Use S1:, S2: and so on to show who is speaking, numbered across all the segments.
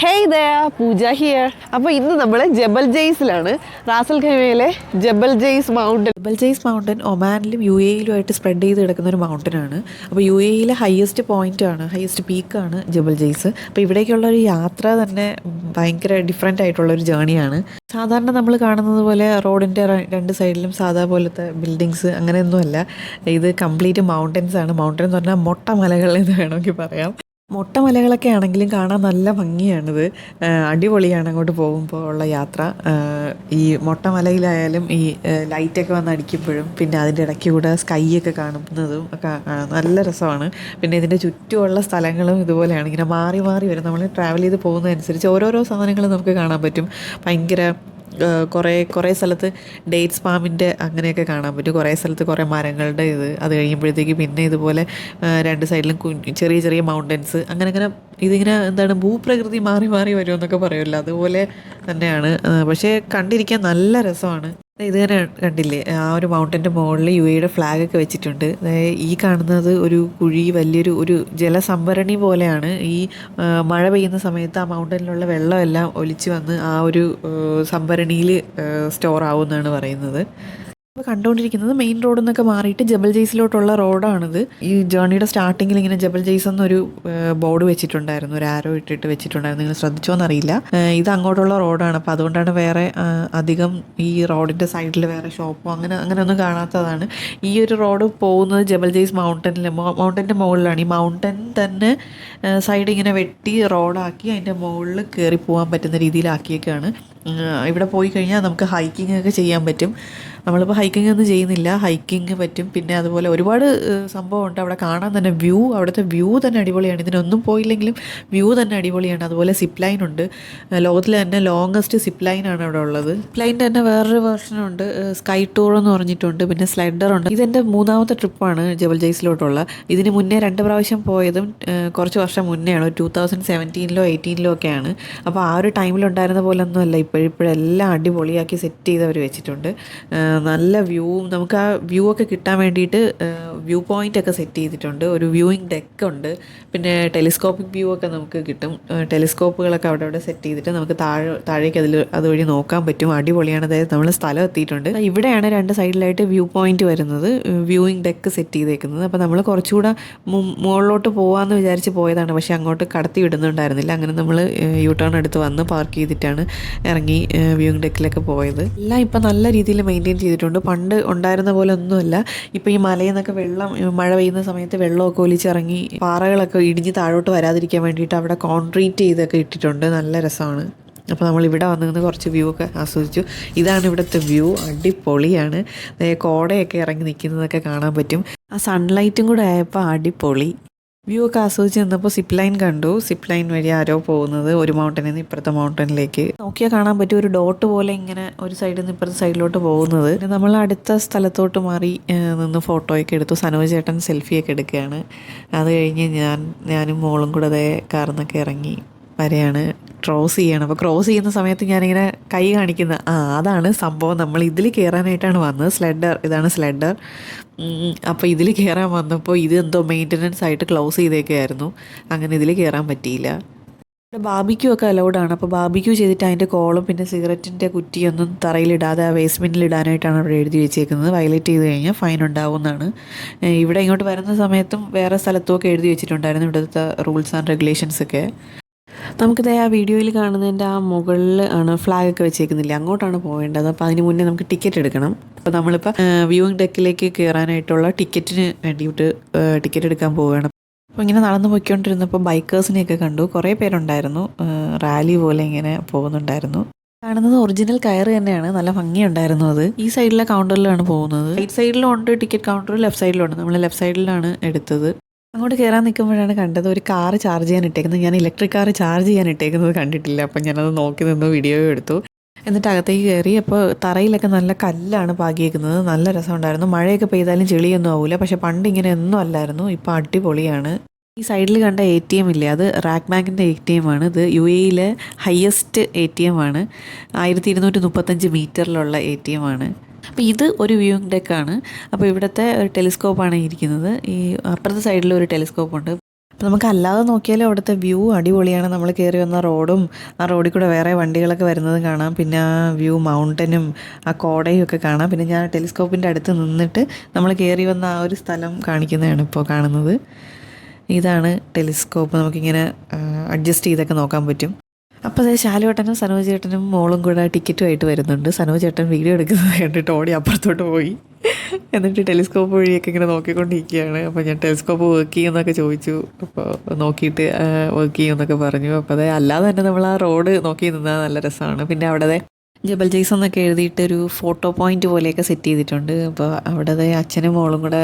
S1: Hey Daya puja here അപ്പോൾ ഇന്ന് നമ്മൾ ജബൽ ജെയ്സിലാണ്. Ras al ഖൈമയിലെ Jebel Jais mountain
S2: Jebel Jais mountain ഒമാനിലും U എയിലുമായിട്ട് സ്പ്രെഡ് ചെയ്ത് കിടക്കുന്ന ഒരു മൗണ്ടൻ ആണ്. അപ്പോൾ യു എയിലെ ഹയസ്റ്റ് പോയിന്റ് ആണ് ഹയസ്റ്റ് പീക്കാണ് ജബൽ ജെയ്സ്. അപ്പോൾ ഇവിടേക്കുള്ള ഒരു യാത്ര തന്നെ ഭയങ്കര ഡിഫറെന്റ് ആയിട്ടുള്ള ഒരു ജേണിയാണ് സാധാരണ നമ്മൾ കാണുന്നത് പോലെ റോഡിന്റെ രണ്ട് സൈഡിലും സാധാ പോലത്തെ ബിൽഡിങ്സ് അങ്ങനെയൊന്നുമല്ല. ഇത് കംപ്ലീറ്റ് മൗണ്ടൻസ് ആണ്. മൗണ്ടൻ എന്ന് പറഞ്ഞാൽ മൊട്ട മലകൾ എന്ന് വേണമെങ്കിൽ പറയാം. മൊട്ട മലകളൊക്കെ ആണെങ്കിലും കാണാൻ നല്ല ഭംഗിയാണിത്. അടിപൊളിയാണ് അങ്ങോട്ട് പോകുമ്പോൾ ഉള്ള യാത്ര. ഈ മൊട്ടമലയിലായാലും ഈ ലൈറ്റൊക്കെ വന്ന് അടിക്കുമ്പോഴും പിന്നെ അതിന്റെ ഇടയ്ക്ക് കൂടെ സ്കൈ ഒക്കെ കാണുന്നതും ഒക്കെ നല്ല രസമാണ്. പിന്നെ ഇതിന്റെ ചുറ്റുമുള്ള സ്ഥലങ്ങളും ഇതുപോലെയാണ്. ഇങ്ങനെ മാറി മാറി വരും. നമ്മൾ ട്രാവൽ ചെയ്ത് പോകുന്നതനുസരിച്ച് ഓരോരോ സാധനങ്ങൾ നമുക്ക് കാണാൻ പറ്റും. ഭയങ്കര കുറേ കുറേ സ്ഥലത്ത് ഡേറ്റ്സ് പാമിന്റെ അങ്ങനെയൊക്കെ കാണാൻ പറ്റും. കുറേ സ്ഥലത്ത് കുറേ മരങ്ങളുടെ ഇത് അത് കഴിയുമ്പോഴത്തേക്ക് പിന്നെ ഇതുപോലെ രണ്ട് സൈഡിലും ചെറിയ ചെറിയ മൗണ്ടൻസ് അങ്ങനെ അങ്ങനെ ഇതിങ്ങനെ എന്താണ് ഭൂപ്രകൃതി മാറി മാറി വരുമെന്നൊക്കെ പറയുമല്ലോ. അതുപോലെ തന്നെയാണ്. പക്ഷേ കണ്ടിരിക്കാൻ നല്ല രസമാണ്. ഇത് തന്നെ കണ്ടില്ലേ? ആ ഒരു മൗണ്ടന്റെ മുകളിൽ യു എയുടെ ഫ്ലാഗ് ഒക്കെ വെച്ചിട്ടുണ്ട്. ഈ കാണുന്നത് ഒരു കുഴി വലിയൊരു ഒരു ജലസംഭരണി പോലെയാണ്. ഈ മഴ പെയ്യുന്ന സമയത്ത് ആ മൗണ്ടനിലുള്ള വെള്ളമെല്ലാം ഒലിച്ചു വന്ന് ആ ഒരു സംഭരണിയിൽ സ്റ്റോർ ആവുമെന്നാണ് പറയുന്നത്. ഇപ്പോൾ കണ്ടുകൊണ്ടിരിക്കുന്നത് മെയിൻ റോഡിൽ നിന്നൊക്കെ മാറിയിട്ട് ജബൽ ജെയ്സിലോട്ടുള്ള റോഡാണിത് ഈ ജേർണിയുടെ സ്റ്റാർട്ടിങ്ങിൽ ഇങ്ങനെ ജബൽ ജെയ്സ് എന്നൊരു ബോർഡ് വെച്ചിട്ടുണ്ടായിരുന്നു. ഒരു ആരോ ഇട്ടിട്ട് വെച്ചിട്ടുണ്ടായിരുന്നു. നിങ്ങൾ ശ്രദ്ധിച്ചോന്നറിയില്ല. എന്നറിയില്ല ഇത് അങ്ങോട്ടുള്ള റോഡാണ് അപ്പോൾ അതുകൊണ്ടാണ് വേറെ അധികം ഈ റോഡിന്റെ സൈഡിൽ വേറെ ഷോപ്പോ അങ്ങനെ അങ്ങനെ ഒന്നും കാണാത്തതാണ്. ഈ ഒരു റോഡ് പോകുന്നത് ജബൽ ജെയ്സ് മൗണ്ടനിൽ മൗണ്ടന്റെ മുകളിലാണ്. ഈ മൗണ്ടൻ തന്നെ സൈഡ് ഇങ്ങനെ വെട്ടി റോഡാക്കി അതിന്റെ മുകളിൽ കയറി പോകാൻ പറ്റുന്ന രീതിയിലാക്കിയേക്കാണ്. ഉം, ഇവിടെ പോയി കഴിഞ്ഞാൽ നമുക്ക് ഹൈക്കിംഗ് ഒക്കെ ചെയ്യാൻ പറ്റും. നമ്മളിപ്പോൾ ഹൈക്കിംഗ് ഒന്നും ചെയ്യുന്നില്ല. ഹൈക്കിംഗ് പറ്റും. പിന്നെ അതുപോലെ ഒരുപാട് സംഭവമുണ്ട്. അവിടെ കാണാൻ തന്നെ വ്യൂ അവിടുത്തെ വ്യൂ തന്നെ അടിപൊളിയാണ്. ഇതിനൊന്നും പോയില്ലെങ്കിലും വ്യൂ തന്നെ അടിപൊളിയാണ്. അതുപോലെ സിപ്പ് ലൈൻ ഉണ്ട്. ലോകത്തിലെ തന്നെ ലോങ്ങസ്റ്റ് സിപ്പ് ആണ് അവിടെ ഉള്ളത്. ലൈന്റെ തന്നെ വേറൊരു വേർഷനുണ്ട് സ്കൈ ടൂർ എന്ന് പറഞ്ഞിട്ടുണ്ട്. പിന്നെ സ്ലൈഡർ ഉണ്ട്. ഇതെന്റെ മൂന്നാമത്തെ ട്രിപ്പാണ് ജബൽ ജയ്സിലോട്ടുള്ള. ഇതിന് മുന്നേ രണ്ട് പ്രാവശ്യം പോയതും കുറച്ച് വർഷം മുന്നെയാണ്. ടൂ തൗസൻഡ് സെവന്റീനിലോ എയ്റ്റീനിലോ ഒക്കെയാണ്. അപ്പോൾ ആ ഒരു ടൈമിലുണ്ടായിരുന്ന പോലെ ഒന്നുമല്ല. ഇപ്പോഴിപ്പോഴെല്ലാം അടിപൊളിയാക്കി സെറ്റ് ചെയ്ത് അവർ വെച്ചിട്ടുണ്ട് നല്ല വ്യൂവും നമുക്ക് ആ വ്യൂ ഒക്കെ കിട്ടാൻ വേണ്ടിയിട്ട് വ്യൂ പോയിന്റ് ഒക്കെ സെറ്റ് ചെയ്തിട്ടുണ്ട്. ഒരു വ്യൂയിങ് ഡെക്ക് ഉണ്ട്. പിന്നെ ടെലിസ്കോപ്പിക് വ്യൂ ഒക്കെ നമുക്ക് കിട്ടും. ടെലിസ്കോപ്പുകളൊക്കെ അവിടെ അവിടെ സെറ്റ് ചെയ്തിട്ട് നമുക്ക് താഴെ താഴേക്ക് അതിൽ അതുവഴി നോക്കാൻ പറ്റും. അടിപൊളിയാണ്. അതായത് നമ്മൾ സ്ഥലം എത്തിയിട്ടുണ്ട്. ഇവിടെയാണ് രണ്ട് സൈഡിലായിട്ട് വ്യൂ പോയിന്റ് വരുന്നത്. വ്യൂയിങ് ഡെക്ക് സെറ്റ് ചെയ്തേക്കുന്നത്. അപ്പോൾ നമ്മൾ കുറച്ചുകൂടെ മുകളിലോട്ട് പോകാമെന്ന് വിചാരിച്ച് പോയതാണ്. പക്ഷേ അങ്ങോട്ട് കടത്തി വിടുന്നുണ്ടായിരുന്നില്ല. അങ്ങനെ നമ്മൾ യു ടേൺ എടുത്ത് വന്ന് പാർക്ക് ചെയ്തിട്ടാണ് ഇറങ്ങി വ്യൂയിങ് ഡെക്കിലൊക്കെ പോയത്. എല്ലാം ഇപ്പം നല്ല രീതിയിൽ മെയിന്റെയിൻ ചെയ്തിട്ടുണ്ട്. പണ്ട് ഉണ്ടായിരുന്ന പോലെ ഒന്നുമല്ല. ഇപ്പം ഈ മലയിൽ നിന്നൊക്കെ വെള്ളം മഴ പെയ്യുന്ന സമയത്ത് വെള്ളമൊക്കെ ഒലിച്ചിറങ്ങി പാറകളൊക്കെ ഇടിഞ്ഞ് താഴോട്ട് വരാതിരിക്കാൻ വേണ്ടിയിട്ട് അവിടെ കോൺക്രീറ്റ് ചെയ്തൊക്കെ ഇട്ടിട്ടുണ്ട്. നല്ല രസമാണ്. അപ്പോൾ നമ്മൾ ഇവിടെ വന്നു നിന്ന് കുറച്ച് വ്യൂ ഒക്കെ ആസ്വദിച്ചു. ഇതാണ് ഇവിടുത്തെ വ്യൂ. അടിപൊളിയാണ്. കോടയൊക്കെ ഇറങ്ങി നിൽക്കുന്നതൊക്കെ കാണാൻ പറ്റും. ആ സൺലൈറ്റും കൂടെ ആയപ്പോൾ അടിപൊളി. വ്യൂ ഒക്കെ ആസ്വദിച്ച് നിന്നപ്പോൾ സിപ്പ് ലൈൻ കണ്ടു. സിപ്പ് ലൈൻ വഴി ആരോ പോകുന്നത് ഒരു മൗണ്ടനിൽ നിന്ന് ഇപ്പുറത്തെ മൗണ്ടനിലേക്ക് നോക്കിയാൽ കാണാൻ പറ്റും ഒരു ഡോട്ട് പോലെ ഇങ്ങനെ ഒരു സൈഡിൽ നിന്ന് ഇപ്പുറത്തെ സൈഡിലോട്ട് പോകുന്നത്. നമ്മൾ അടുത്ത സ്ഥലത്തോട്ട് മാറി നിന്ന് ഫോട്ടോയൊക്കെ എടുത്തു. സനോജ് ചേട്ടൻ സെൽഫിയൊക്കെ എടുക്കുകയാണ്. അത് കഴിഞ്ഞ് ഞാൻ ഞാനും മോളും കൂടെ അതേ കാർന്നൊക്കെ ഇറങ്ങി വരെയാണ്. ക്രോസ് ചെയ്യണം. അപ്പോൾ ക്രോസ് ചെയ്യുന്ന സമയത്ത് ഞാനിങ്ങനെ കൈ കാണിക്കുന്ന ആ അതാണ് സംഭവം. നമ്മൾ ഇതിൽ കയറാനായിട്ടാണ് വന്നത്. സ്ലെഡർ ഇതാണ് സ്ലെഡർ അപ്പോൾ ഇതിൽ കയറാൻ വന്നപ്പോൾ ഇത് എന്തോ മെയിന്റനൻസ് ആയിട്ട് ക്ലോസ് ചെയ്തേക്കായിരുന്നു. അങ്ങനെ ഇതിൽ കയറാൻ പറ്റിയില്ല. ബാബിക്യൂ ഒക്കെ അലൗഡാണ് അപ്പോൾ ബാബിക്യൂ ചെയ്തിട്ട് അതിന്റെ കോളും പിന്നെ സിഗരറ്റിന്റെ കുറ്റിയൊന്നും തറയിലിടാതെ ആ വേസ്റ്റ് ഇടാനായിട്ടാണ് അവിടെ എഴുതി വെച്ചേക്കുന്നത്. വയലേറ്റ് ചെയ്ത് കഴിഞ്ഞാൽ ഫൈൻ ഉണ്ടാവുമെന്നാണ്. ഇവിടെ ഇങ്ങോട്ട് വരുന്ന സമയത്തും വേറെ സ്ഥലത്തുമൊക്കെ എഴുതി വെച്ചിട്ടുണ്ടായിരുന്നു. ഇവിടുത്തെ റൂൾസ് ആൻഡ് റെഗുലേഷൻസ് ഒക്കെ. നമുക്കിത് ആ വീഡിയോയിൽ കാണുന്നതിന്റെ ആ മുകളിൽ ആണ് ഫ്ലാഗ് ഒക്കെ വെച്ചേക്കുന്നില്ല? അങ്ങോട്ടാണ് പോകേണ്ടത് അപ്പോൾ അതിന് മുന്നേ നമുക്ക് ടിക്കറ്റ് എടുക്കണം. അപ്പോൾ നമ്മളിപ്പോൾ വ്യൂയിങ് ഡെക്കിലേക്ക് കയറാനായിട്ടുള്ള ടിക്കറ്റിന് വേണ്ടിയിട്ട് ടിക്കറ്റ് എടുക്കാൻ പോവുകയാണ്. അപ്പോൾ ഇങ്ങനെ നടന്നു പോയിക്കൊണ്ടിരുന്നപ്പോൾ ബൈക്കേഴ്സിനെയൊക്കെ കണ്ടു. കുറേ പേരുണ്ടായിരുന്നു. റാലി പോലെ ഇങ്ങനെ പോകുന്നുണ്ടായിരുന്നു. കാണുന്നത് ഒറിജിനൽ കയർ തന്നെയാണ്. നല്ല ഭംഗിയുണ്ടായിരുന്നു അത്. ഈ സൈഡിലെ കൗണ്ടറിലാണ് പോകുന്നത്. റൈറ്റ് സൈഡിലുണ്ട് ടിക്കറ്റ് കൗണ്ടർ ലെഫ്റ്റ് സൈഡിലുണ്ട് നമ്മൾ ലെഫ്റ്റ് സൈഡിലാണ് എടുത്തത്. അങ്ങോട്ട് കയറാൻ നിൽക്കുമ്പോഴാണ് കണ്ടത് ഒരു കാർ ചാർജ് ചെയ്യാൻ ഇട്ടേക്കുന്നത്. ഞാൻ ഇലക്ട്രിക് കാർ ചാർജ് ചെയ്യാൻ ഇട്ടേക്കുന്നത് കണ്ടിട്ടില്ല. അപ്പം ഞാനത് നോക്കി നിന്ന് വീഡിയോ എടുത്തു. എന്നിട്ട് അകത്തേക്ക് കയറി. അപ്പോൾ തറയിലൊക്കെ നല്ല കല്ലാണ് പാകിയേക്കുന്നത്. നല്ല രസമുണ്ടായിരുന്നു. മഴയൊക്കെ പെയ്താലും ചെളിയൊന്നും ആവില്ല പക്ഷെ പണ്ട് ഇങ്ങനെ ഒന്നും അല്ലായിരുന്നു. ഇപ്പോൾ അടിപൊളിയാണ്. ഈ സൈഡിൽ കണ്ട എ ടി എം ഇല്ലേ? അത് റാക്ക് ബാങ്കിന്റെ എ ടി എം ആണ്. ഇത് യു എയിലെ ഹയസ്റ്റ് എ ടി എം ആണ്. ആയിരത്തി ഇരുന്നൂറ്റി മുപ്പത്തഞ്ച് മീറ്ററിലുള്ള എ ടി എം ആണ്. അപ്പോൾ ഇത് ഒരു വ്യൂയിങ് ആണ് അപ്പോൾ ഇവിടുത്തെ ഒരു ടെലിസ്കോപ്പാണ് ഇരിക്കുന്നത്. ഈ അപ്പുറത്തെ സൈഡിൽ ഒരു ടെലിസ്കോപ്പ് ഉണ്ട് അപ്പോൾ നമുക്ക് അല്ലാതെ നോക്കിയാലും അവിടുത്തെ വ്യൂ അടിപൊളിയാണ്. നമ്മൾ കയറി വന്ന റോഡും ആ റോഡിൽ കൂടെ വേറെ വണ്ടികളൊക്കെ വരുന്നതും കാണാം. പിന്നെ ആ വ്യൂ മൗണ്ടനും ആ കോടയും ഒക്കെ കാണാം. പിന്നെ ഞാൻ ടെലിസ്കോപ്പിന്റെ അടുത്ത് നിന്നിട്ട് നമ്മൾ കയറി വന്ന ആ ഒരു സ്ഥലം കാണിക്കുന്നതാണ് ഇപ്പോൾ കാണുന്നത്. ഇതാണ് ടെലിസ്കോപ്പ്. നമുക്കിങ്ങനെ അഡ്ജസ്റ്റ് ചെയ്തൊക്കെ നോക്കാൻ പറ്റും. അപ്പോൾ അതായത് ശാലുവേട്ടനും സനോജ് ചേട്ടനും മോളും കൂടെ ടിക്കറ്റുമായിട്ട് വരുന്നുണ്ട്. സനോജ് ചേട്ടൻ വീഡിയോ എടുക്കുന്നത് കണ്ടിട്ട് ഓടി അപ്പുറത്തോട്ട് പോയി. എന്നിട്ട് ടെലിസ്കോപ്പ് വഴിയൊക്കെ ഇങ്ങനെ നോക്കിക്കൊണ്ടിരിക്കുകയാണ്. അപ്പോൾ ഞാൻ ടെലിസ്കോപ്പ് വർക്ക് ചെയ്യുമെന്നൊക്കെ ചോദിച്ചു. അപ്പോൾ നോക്കിയിട്ട് വർക്ക് ചെയ്യുമെന്നൊക്കെ പറഞ്ഞു. അപ്പോൾ അത് അല്ലാതെ തന്നെ നമ്മൾ ആ റോഡ് നോക്കി നിന്നാൽ നല്ല രസമാണ്. പിന്നെ അവിടെ ജബൽ ജയ്സ് എന്നൊക്കെ എഴുതിയിട്ട് ഒരു ഫോട്ടോ പോയിന്റ് പോലെയൊക്കെ സെറ്റ് ചെയ്തിട്ടുണ്ട്. അപ്പോൾ അവിടെ അച്ഛനും മോളും കൂടെ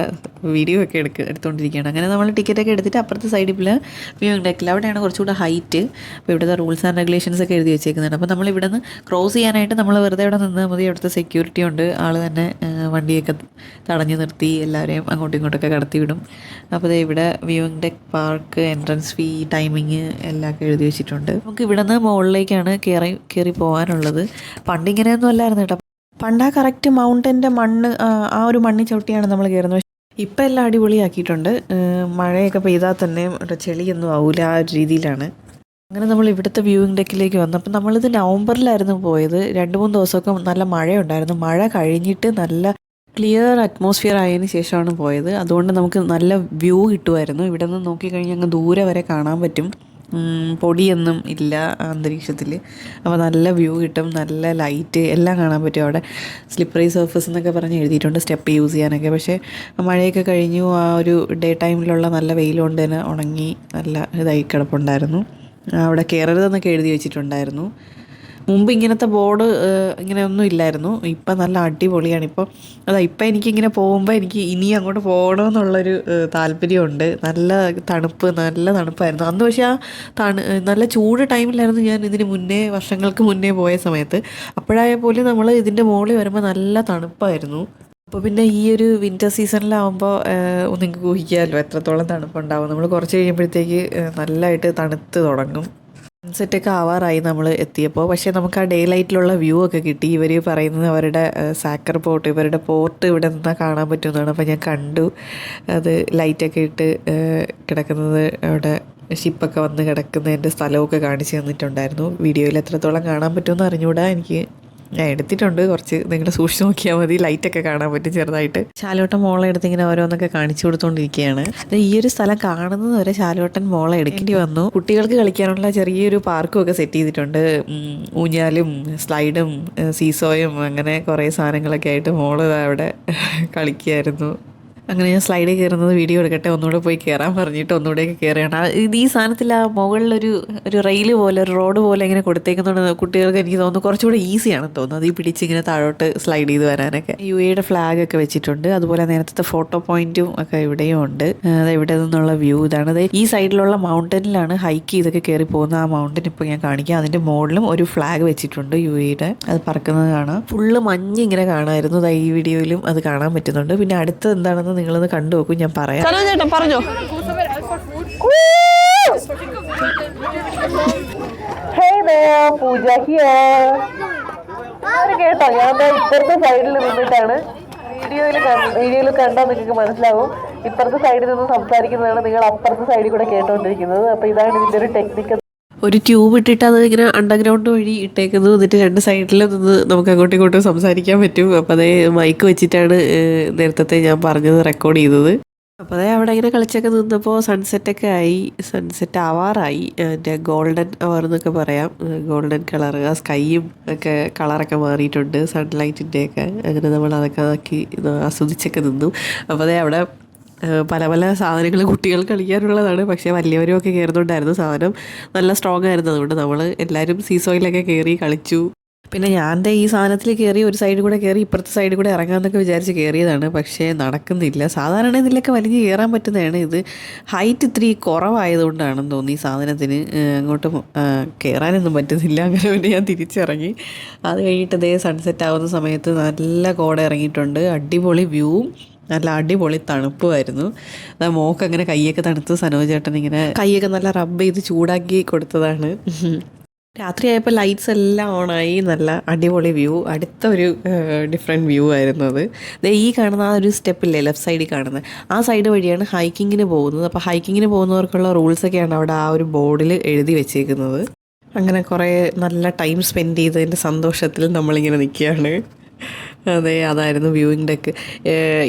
S2: വീഡിയോ ഒക്കെ എടുക്ക എടുത്തുകൊണ്ടിരിക്കുകയാണ് അങ്ങനെ നമ്മൾ ടിക്കറ്റ് ഒക്കെ എടുത്തിട്ട് അപ്പുറത്തെ സൈഡിൽ വ്യൂയിങ് ഡെക്കിൽ അവിടെയാണ് കുറച്ചുകൂടെ ഹൈറ്റ് അപ്പോൾ ഇവിടുത്തെ റൂൾസ് ആൻഡ് റെഗുലേഷൻസ് ഒക്കെ എഴുതി വെച്ചേക്കുന്നുണ്ട്. അപ്പോൾ നമ്മൾ ഇവിടെ നിന്ന് ക്രോസ് ചെയ്യാനായിട്ട് നമ്മൾ വെറുതെ ഇവിടെ നിന്നാൽ മതി അവിടുത്തെ സെക്യൂരിറ്റി ഉണ്ട്. ആൾ തന്നെ വണ്ടിയൊക്കെ തടഞ്ഞു നിർത്തി എല്ലാവരെയും അങ്ങോട്ടും ഇങ്ങോട്ടൊക്കെ കടത്തി വിടും. അപ്പോൾ ഇവിടെ viewing deck park entrance fee timing എല്ലാം ഒക്കെ എഴുതി വെച്ചിട്ടുണ്ട്. നമുക്ക് ഇവിടെ നിന്ന് മുകളിലേക്കാണ് കയറി കയറി പോകാനുള്ളത് പണ്ട് ഇങ്ങനെയൊന്നും അല്ലായിരുന്നു കേട്ടോ. പണ്ട് ആ കറക്റ്റ് മൗണ്ടന്റെ മണ്ണ് ആ, ഒരു മണ്ണിൽ ചവിട്ടിയാണ് നമ്മൾ കയറുന്നത്. ഇപ്പം എല്ലാം അടിപൊളിയാക്കിയിട്ടുണ്ട്. മഴയൊക്കെ പെയ്താൽ തന്നെ ചെളിയൊന്നും ആവില്ല ആ ഒരു രീതിയിലാണ്. അങ്ങനെ നമ്മൾ ഇവിടുത്തെ വ്യൂയിങ് ഡെക്കിലേക്ക് വന്നു. അപ്പം നമ്മളിത് നവംബറിലായിരുന്നു പോയത്. രണ്ട് മൂന്ന് ദിവസമൊക്കെ നല്ല മഴയുണ്ടായിരുന്നു. മഴ കഴിഞ്ഞിട്ട് നല്ല ക്ലിയർ അറ്റ്മോസ്ഫിയർ ആയതിന് ശേഷമാണ് പോയത്. അതുകൊണ്ട് നമുക്ക് നല്ല വ്യൂ കിട്ടുമായിരുന്നു. ഇവിടെ നിന്ന് നോക്കിക്കഴിഞ്ഞാൽ അങ്ങ് ദൂരെ വരെ കാണാൻ പറ്റും. പൊടിയൊന്നും ഇല്ല അന്തരീക്ഷത്തിൽ അപ്പോൾ നല്ല വ്യൂ കിട്ടും നല്ല ലൈറ്റ് എല്ലാം കാണാൻ പറ്റും അവിടെ. സ്ലിപ്പറി സർഫസ് എന്നൊക്കെ പറഞ്ഞ് എഴുതിയിട്ടുണ്ട് സ്റ്റെപ്പ് യൂസ് ചെയ്യാനൊക്കെ. പക്ഷേ മഴയൊക്കെ കഴിഞ്ഞു ആ ഒരു ഡേ ടൈമിലുള്ള നല്ല വെയിൽ കൊണ്ട് തന്നെ ഉണങ്ങി നല്ല ഇതായി കിടപ്പുണ്ടായിരുന്നു. അവിടെ കയറരുതെന്നൊക്കെ എഴുതി വെച്ചിട്ടുണ്ടായിരുന്നു. മുമ്പ് ഇങ്ങനത്തെ ബോർഡ് ഇങ്ങനെ ഒന്നും ഇല്ലായിരുന്നു. ഇപ്പം നല്ല അടിപൊളിയാണ്. ഇപ്പം അതാ ഇപ്പം എനിക്കിങ്ങനെ പോകുമ്പോൾ എനിക്ക് ഇനി അങ്ങോട്ട് പോകണമെന്നുള്ളൊരു താല്പര്യമുണ്ട്. നല്ല തണുപ്പ് നല്ല തണുപ്പായിരുന്നു. അന്ന് പക്ഷേ ആ തണു നല്ല ചൂട് ടൈമിലായിരുന്നു ഞാൻ ഇതിന് മുന്നേ വർഷങ്ങൾക്ക് മുന്നേ പോയ സമയത്ത്. അപ്പോഴായ പോലും നമ്മൾ ഇതിന്റെ മുകളിൽ വരുമ്പോൾ നല്ല തണുപ്പായിരുന്നു. അപ്പോൾ പിന്നെ ഈ ഒരു വിന്റർ സീസണിലാവുമ്പോൾ നിങ്ങൾക്ക് ഊഹിക്കാമല്ലോ എത്രത്തോളം തണുപ്പുണ്ടാവും. നമ്മൾ കുറച്ച് കഴിയുമ്പോഴത്തേക്ക് നല്ലതായിട്ട് തണുത്ത് തുടങ്ങും. സൺസെറ്റൊക്കെ ആവാറായി നമ്മൾ എത്തിയപ്പോൾ പക്ഷേ നമുക്ക് ആ ഡേ ലൈറ്റിലുള്ള വ്യൂ ഒക്കെ കിട്ടി. ഇവർ പറയുന്നത് അവരുടെ സാക്കർ പോർട്ട് ഇവരുടെ പോർട്ട് ഇവിടെ നിന്നാൽ കാണാൻ പറ്റുമെന്നാണ് അപ്പോൾ ഞാൻ കണ്ടു. അത് ലൈറ്റൊക്കെ ഇട്ട് കിടക്കുന്നത് അവിടെ ഷിപ്പൊക്കെ വന്ന് കിടക്കുന്നതിന്റെ സ്ഥലമൊക്കെ കാണിച്ചു തന്നിട്ടുണ്ടായിരുന്നു. വീഡിയോയിൽ എത്രത്തോളം കാണാൻ പറ്റുമെന്ന് അറിഞ്ഞുകൂടാ എനിക്ക്. ഞാൻ എടുത്തിട്ടുണ്ട്. കുറച്ച് നിങ്ങൾ സൂക്ഷിച്ച് നോക്കിയാൽ മതി. ലൈറ്റൊക്കെ കാണാൻ പറ്റും ചെറുതായിട്ട്. ശാലോട്ടൻ മോളെ എടുത്ത് ഇങ്ങനെ ഓരോന്നൊക്കെ കാണിച്ചു കൊടുത്തോണ്ടിരിക്കുകയാണ്. ഈ ഒരു സ്ഥലം കാണുന്നത് വരെ ശാലോട്ടൻ മോളെ എടുക്കേണ്ടി വന്നു. കുട്ടികൾക്ക് കളിക്കാനുള്ള ചെറിയൊരു പാർക്കും ഒക്കെ സെറ്റ് ചെയ്തിട്ടുണ്ട്. ഊഞ്ഞാലും സ്ലൈഡും സീസോയും അങ്ങനെ കുറേ സാധനങ്ങളൊക്കെ ആയിട്ട് മോൾ അവിടെ കളിക്കുകയായിരുന്നു. അങ്ങനെ ഞാൻ സ്ലൈഡിൽ കയറുന്നത് വീഡിയോ എടുക്കട്ടെ ഒന്നുകൂടെ പോയി കയറാൻ പറഞ്ഞിട്ട് ഒന്നുകൂടെയൊക്കെ കയറുകയാണ്. ഇത് ഈ സാധനത്തിൽ ആ മുകളിലൊരു ഒരു റെയിൽ പോലെ ഒരു റോഡ് പോലെ ഇങ്ങനെ കൊടുത്തേക്കുന്നുണ്ട് കുട്ടികൾക്ക് എനിക്ക് തോന്നുന്നു കുറച്ചുകൂടെ ഈസിയാണെന്ന് തോന്നുന്നു. അത് ഈ പിടിച്ച് ഇങ്ങനെ താഴോട്ട് സ്ലൈഡ് ചെയ്ത് വരാനൊക്കെ. യു എയുടെ ഫ്ലാഗ് ഒക്കെ വെച്ചിട്ടുണ്ട്. അതുപോലെ നേരത്തെ ഫോട്ടോ പോയിന്റും ഒക്കെ ഇവിടെയും ഉണ്ട്. അത് ഇവിടെ നിന്നുള്ള വ്യൂ ഇതാണ്. ദേ ഈ സൈഡിലുള്ള മൗണ്ടനിലാണ് ഹൈക്ക് ചെയ്തൊക്കെ കയറി പോകുന്ന ആ മൗണ്ടൻ ഇപ്പോൾ ഞാൻ കാണിക്കാം. അതിന്റെ മുകളിലും ഒരു ഫ്ലാഗ് വെച്ചിട്ടുണ്ട് യു എയുടെ അത് പറക്കുന്നത് കാണാം. ഫുള്ള് മഞ്ഞ് ഇങ്ങനെ കാണാമായിരുന്നു ഈ വീഡിയോയിലും അത് കാണാൻ പറ്റുന്നുണ്ട്. പിന്നെ അടുത്തത് എന്താണെന്ന് നിങ്ങളൊന്ന് കണ്ടു നോക്കും ഞാൻ പറയാം.
S1: ചേട്ടാ പറഞ്ഞോ? പൂജ കേട്ടോ ഞാൻ ഇപ്പുറത്തെ സൈഡിൽ നിന്നിട്ടാണ്. വീഡിയോയിൽ വീഡിയോയിൽ കണ്ടാൽ നിങ്ങൾക്ക് മനസ്സിലാവും. ഇപ്പുറത്തെ സൈഡിൽ നിന്ന് സംസാരിക്കുന്നതാണ് നിങ്ങൾ അപ്പുറത്തെ സൈഡിൽ കൂടെ കേട്ടോണ്ടിരിക്കുന്നത്. അപ്പൊ ഇതാണ് ഇതിന്റെ ഒരു ടെക്നിക്ക്
S2: ഒരു ട്യൂബ് ഇട്ടിട്ട് അത് ഇങ്ങനെ അണ്ടർഗ്രൗണ്ട് വഴി ഇട്ടേക്കുന്നു എന്നിട്ട് രണ്ട് സൈഡിൽ നിന്ന് നമുക്ക് അങ്ങോട്ടും ഇങ്ങോട്ടും സംസാരിക്കാൻ പറ്റും. അപ്പോൾ അതേ മൈക്ക് വെച്ചിട്ടാണ് നേരത്തെ ഞാൻ പറഞ്ഞത് റെക്കോർഡ് ചെയ്തത്. അപ്പോൾ അതേ അവിടെ ഇങ്ങനെ കളിച്ചൊക്കെ നിന്നപ്പോൾ സൺസെറ്റൊക്കെ ആയി. സൺസെറ്റ് ആവാറായി. അതിന്റെ ഗോൾഡൻ അവർ എന്നൊക്കെ പറയാം. ഗോൾഡൻ കളർ ആ സ്കൈയും ഒക്കെ കളറൊക്കെ മാറിയിട്ടുണ്ട്. സൺലൈറ്റിന്റെയൊക്കെ അങ്ങനെ നമ്മൾ അതൊക്കെ ആക്കി ആസ്വദിച്ചൊക്കെ നിന്നു. അപ്പോൾ അതേ അവിടെ പല പല സാധനങ്ങൾ കുട്ടികൾ കളിക്കാനുള്ളതാണ്. പക്ഷേ വലിയവരും ഒക്കെ കയറുന്നുണ്ടായിരുന്നു സാധനം. നല്ല സ്ട്രോങ് ആയിരുന്നു. അതുകൊണ്ട് നമ്മൾ എല്ലാവരും സീസോയിലൊക്കെ കയറി കളിച്ചു. പിന്നെ ഞാൻ ഈ സാധനത്തിൽ കയറി ഒരു സൈഡിൽ കൂടെ കയറി ഇപ്പുറത്തെ സൈഡിൽ കൂടെ ഇറങ്ങാമെന്നൊക്കെ വിചാരിച്ച് കയറിയതാണ്. പക്ഷേ നടക്കുന്നില്ല. സാധാരണ ഇതിലൊക്കെ വലിഞ്ഞ് കയറാൻ പറ്റുന്നതാണ്. ഇത് ഹൈറ്റ് ഇത്തിരി കുറവായതുകൊണ്ടാണെന്ന് തോന്നി ഈ സാധനത്തിന്. അങ്ങോട്ട് കയറാനൊന്നും പറ്റുന്നില്ല. അങ്ങനെ പിന്നെ ഞാൻ തിരിച്ചിറങ്ങി. അത് കഴിഞ്ഞിട്ട് ഇതേ സൺസെറ്റ് ആവുന്ന സമയത്ത് നല്ല കോട ഇറങ്ങിയിട്ടുണ്ട്. അടിപൊളി വ്യൂവും നല്ല അടിപൊളി തണുപ്പുമായിരുന്നു. അതാ മോക്ക് അങ്ങനെ കൈയൊക്കെ തണുത്ത് സനോജേട്ടൻ ഇങ്ങനെ കൈയൊക്കെ നല്ല റബ്ബ് ചെയ്ത് ചൂടാക്കി കൊടുത്തതാണ്. രാത്രിയായപ്പോൾ ലൈറ്റ്സ് എല്ലാം ഓണായി നല്ല അടിപൊളി വ്യൂ. അടുത്ത ഒരു ഡിഫറെന്റ് വ്യൂ ആയിരുന്നു അത്. ഈ കാണുന്ന ആ ഒരു സ്റ്റെപ്പില്ലേ ലെഫ്റ്റ് സൈഡിൽ കാണുന്നത്. ആ സൈഡ് വഴിയാണ് ഹൈക്കിങ്ങിന് പോകുന്നത്. അപ്പോൾ ഹൈക്കിങ്ങിന് പോകുന്നവർക്കുള്ള റൂൾസൊക്കെയാണ് അവിടെ ആ ഒരു ബോർഡിൽ എഴുതി വെച്ചേക്കുന്നത്. അങ്ങനെ കുറേ നല്ല ടൈം സ്പെൻഡ് ചെയ്തതിന്റെ സന്തോഷത്തിൽ നമ്മളിങ്ങനെ നിൽക്കുകയാണ് അതെ അതായിരുന്നു വ്യൂയിങ് ഡെക്ക്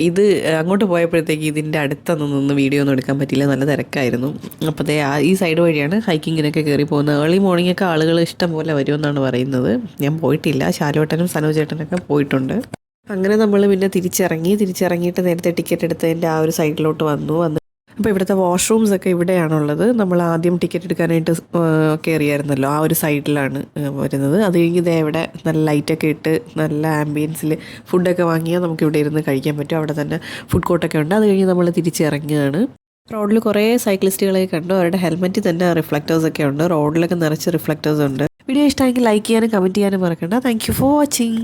S2: ഇത് അങ്ങോട്ട് പോയപ്പോഴത്തേക്ക് ഇതിന്റെ അടുത്തൊന്നും നിന്ന് വീഡിയോ ഒന്നും എടുക്കാൻ പറ്റില്ല നല്ല തിരക്കായിരുന്നു. അപ്പോൾ ആ ഈ സൈഡ് വഴിയാണ് ഹൈക്കിങ്ങിനൊക്കെ കയറി പോകുന്നത്. ഏർലി മോർണിംഗ് ഒക്കെ ആളുകൾ ഇഷ്ടം പോലെ വരുമെന്നാണ് പറയുന്നത്. ഞാൻ പോയിട്ടില്ല. ശാലോട്ടനും സനോജേട്ടനൊക്കെ പോയിട്ടുണ്ട്. അങ്ങനെ നമ്മൾ പിന്നെ തിരിച്ചിറങ്ങി തിരിച്ചിറങ്ങിയിട്ട് നേരത്തെ ടിക്കറ്റ് എടുത്തതിന്റെ ആ ഒരു സൈഡിലോട്ട് വന്നു. വന്ന് അപ്പോൾ ഇവിടുത്തെ വാഷ്റൂംസ് ഒക്കെ ഇവിടെയാണുള്ളത്. നമ്മൾ ആദ്യം ടിക്കറ്റ് എടുക്കാനായിട്ട് കയറിയായിരുന്നല്ലോ ആ ഒരു സൈഡിലാണ് വരുന്നത്. അത് കഴിഞ്ഞ് ഇതേ ഇവിടെ നല്ല ലൈറ്റൊക്കെ ഇട്ട് നല്ല ആംബിയൻസിൽ ഫുഡൊക്കെ വാങ്ങിയാൽ നമുക്ക് ഇവിടെ ഇരുന്ന് കഴിക്കാൻ പറ്റും. അവിടെ തന്നെ ഫുഡ് കോർട്ടൊക്കെ ഉണ്ട്. അത് കഴിഞ്ഞ് നമ്മൾ തിരിച്ചിറങ്ങുകയാണ്. റോഡിൽ കുറേ സൈക്ലിസ്റ്റുകളെ കണ്ടു. അവരുടെ ഹെൽമെറ്റിൽ തന്നെ റിഫ്ലക്റ്റേഴ്സ് ഒക്കെ ഉണ്ട്. റോഡിലൊക്കെ നിറച്ച് റിഫ്ലക്റ്റേഴ്സ് ഉണ്ട്. വീഡിയോ ഇഷ്ടമായെങ്കിൽ ലൈക്ക് ചെയ്യാനും കമന്റ് ചെയ്യാനും മറക്കണ്ട. Thank for watching